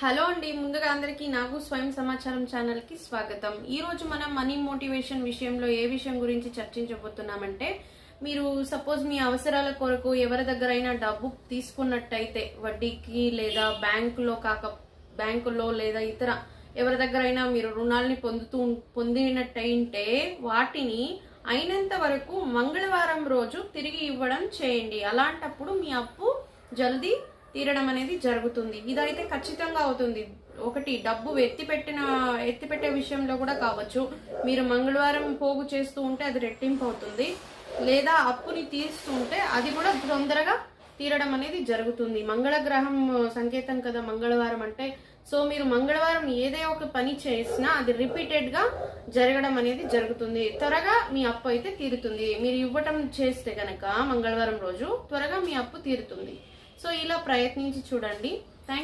Hello అండి ముందుగా అందరికీ నాకు స్వయం సమాచారం ఛానల్కి స్వాగతం. ఈ రోజు మనం మనీ మోటివేషన్ విషయంలో ఏ విషయం గురించి చర్చించబోతున్నామంటే మీరు సపోజ్ మీ అవసరాల కొరకు ఎవరి దగ్గరైనా డబ్బు తీసుకున్నట్టయితే వడ్డీకి లేదా బ్యాంకులో కాక బ్యాంకులో లేదా ఇతర ఎవరి దగ్గరైనా మీరు రుణాల్ని పొందుతూ పొందినట్టయింటే వాటిని అయినంత వరకు మంగళవారం రోజు తిరిగి ఇవ్వడం చేయండి. అలాంటప్పుడు మీ అప్పు జల్దీ తీరడం అనేది జరుగుతుంది. ఇదైతే ఖచ్చితంగా అవుతుంది. ఒకటి డబ్బు ఎత్తిపెట్టిన ఎత్తిపెట్టే విషయంలో కూడా కావచ్చు. మీరు మంగళవారం పోగు చేస్తూ ఉంటే అది రెట్టింపు అవుతుంది. లేదా అప్పుని తీస్తుంటే అది కూడా తొందరగా తీరడం అనేది జరుగుతుంది. మంగళగ్రహం సంకేతం కదా మంగళవారం అంటే. సో మీరు మంగళవారం ఏదే ఒక పని చేసినా అది రిపీటెడ్గా జరగడం అనేది జరుగుతుంది. త్వరగా మీ అప్పు అయితే తీరుతుంది. మీరు ఇవ్వటం చేస్తే కనుక మంగళవారం రోజు త్వరగా మీ అప్పు తీరుతుంది. సో ఇలా ప్రయత్నించి చూడండి.